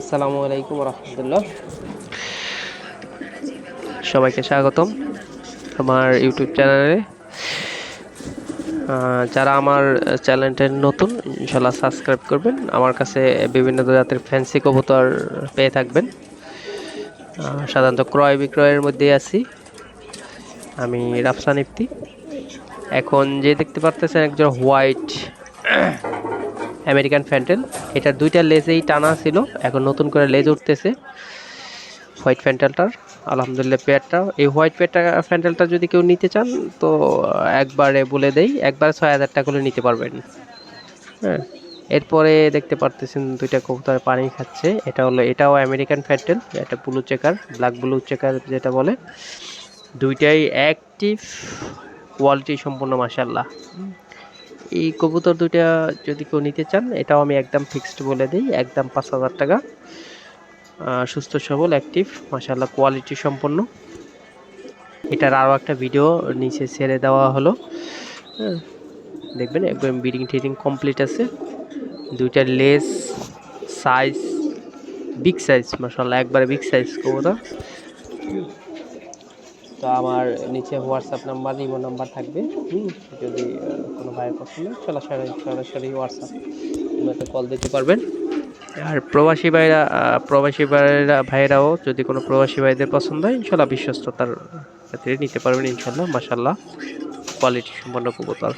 আসসালামু আলাইকুম রহমতুল্লাহ। সবাইকে স্বাগতম আমার ইউটিউব চ্যানেলে। যারা আমার চ্যানেলটা নতুন ইনশাল্লাহ সাবস্ক্রাইব করবেন। আমার কাছে বিভিন্ন জাতের ফ্যান্সি কবুতর পেয়ে থাকবেন। সাধারণত ক্রয় বিক্রয়ের মধ্যে আছি। আমি রাফসান ইফতি। এখন যে দেখতে পারতেছেন একজন হোয়াইট আমেরিকান ফ্যান্টেল এটার দুইটা লেজেই টানা ছিল, এখন নতুন করে লেজ উঠতেছে। হোয়াইট ফ্যান্টেলটার আলহামদুলিল্লাহ পেয়ারটা। এই হোয়াইট পেয়ারটা ফ্যান্টেলটা যদি কেউ নিতে চান, তো একবারে বলে দেই, একবারে ছয় হাজার টাকা করে নিতে পারবেন। হ্যাঁ এরপরে দেখতে পারতেছেন দুইটা কবুতর পানি খাচ্ছে। এটা হলো, এটাও আমেরিকান ফ্যান্টেল এটা blue checker black blue checker যেটা বলে। দুইটাই অ্যাক্টিভ কোয়ালিটি সম্পূর্ণ মাসাল্লাহ এই কবুতর দুইটা যদি কেউ নিতে চান এটাও আমি একদম ফিক্সড বলে দিই একদম পাঁচ হাজার টাকা। সুস্থ সবল অ্যাক্টিভ মাসাল্লাহ কোয়ালিটি সম্পন্ন। এটার আরও একটা ভিডিও নিচে ছেড়ে দেওয়া হলো। হ্যাঁ, দেখবেন একদম বিডিং টিডিং কমপ্লিট আছে। দুইটার লেস সাইজ বিগ সাইজ মাসাল্লাহ একবারে বিগ সাইজ কবুতর। তো আমার নিচে হোয়াটসঅ্যাপ নাম্বার ইমো নাম্বার থাকবে। যদি কোনো ভাইয়ের পছন্দ হয়, সরাসরি সরাসরি হোয়াটসঅ্যাপ ইমোতে কল দিতে পারবেন। আর প্রবাসী ভাইরা প্রবাসী ভাইরা ভাইরাও যদি কোনো প্রবাসী ভাইদের পছন্দ হয় ইনশাল্লাহ বিশ্বস্ততার ক্ষেত্রে নিতে পারবেন ইনশাল্লাহ মাসাল্লাহ কোয়ালিটি সম্পন্ন কবুতর।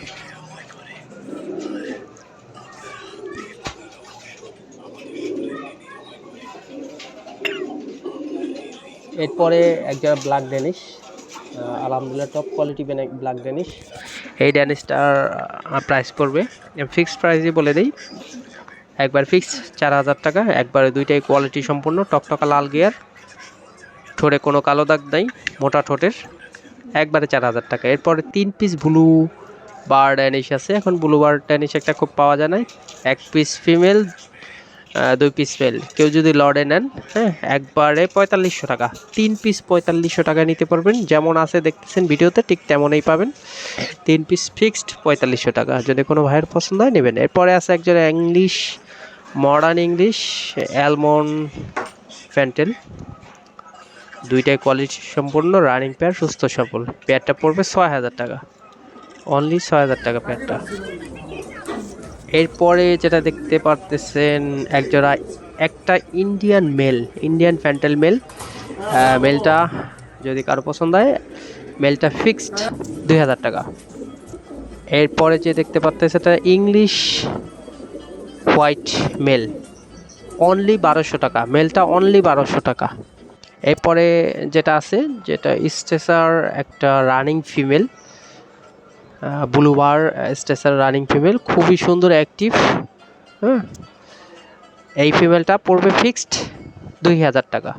এরপরে একজন ব্ল্যাক ড্যানিশ আলহামদুলিল্লাহ টপ কোয়ালিটি ব্ল্যাক ড্যানিশ এই ড্যানিশটার প্রাইস পড়বে। ফিক্সড প্রাইসই বলে দিই। একবার ফিক্সড চার হাজার টাকা। একবারে দুইটাই কোয়ালিটি সম্পূর্ণ, টকটকা লাল গিয়ার ঠোঁটে কোনো কালো দাগ নাই, মোটা ঠোঁটের। একবারে চার হাজার টাকা। এরপরে তিন পিস ব্লু বার ড্যানিশ আছে। এখন ব্লু বার ড্যানিশ একটা খুব পাওয়া যায় না এক পিস ফিমেল দুই পিস মেল কেউ যদি লর্ডে নেন হ্যাঁ একবারে পঁয়তাল্লিশশো টাকা। তিন পিস পঁয়তাল্লিশশো টাকা নিতে পারবেন। যেমন আছে, দেখতেছেন ভিডিওতে, ঠিক তেমনই পাবেন। তিন পিস ফিক্সড পঁয়তাল্লিশশো টাকা। যদি কোনো ভাইয়ের পছন্দ হয়, নেবেন। এরপরে আছে একজন English modern English almond fantail দুইটাই কোয়ালিটি সম্পূর্ণ রানিং পেয়ার সুস্থ সফল পেয়ারটা পড়বে ছয় হাজার টাকা। অনলি ছয় হাজার টাকা পেয়ারটা এরপরে যেটা দেখতে পারতেছেন, একজোড়া, একটা Indian male Indian fantail male মেলটা যদি কারও পছন্দ হয় মেলটা ফিক্সড দুই হাজার টাকা। এরপরে যে দেখতে পারতেছে এটা ইংলিশ হোয়াইট মেল অনলি বারোশো টাকা। মেলটা অনলি বারোশো টাকা। এরপরে যেটা আছে, যেটা স্টেসার একটা running female blue bar station running female, খুবই সুন্দর অ্যাক্টিভ হ্যাঁ এই ফিমেলটা পড়বে ফিক্সড দুই হাজার টাকা।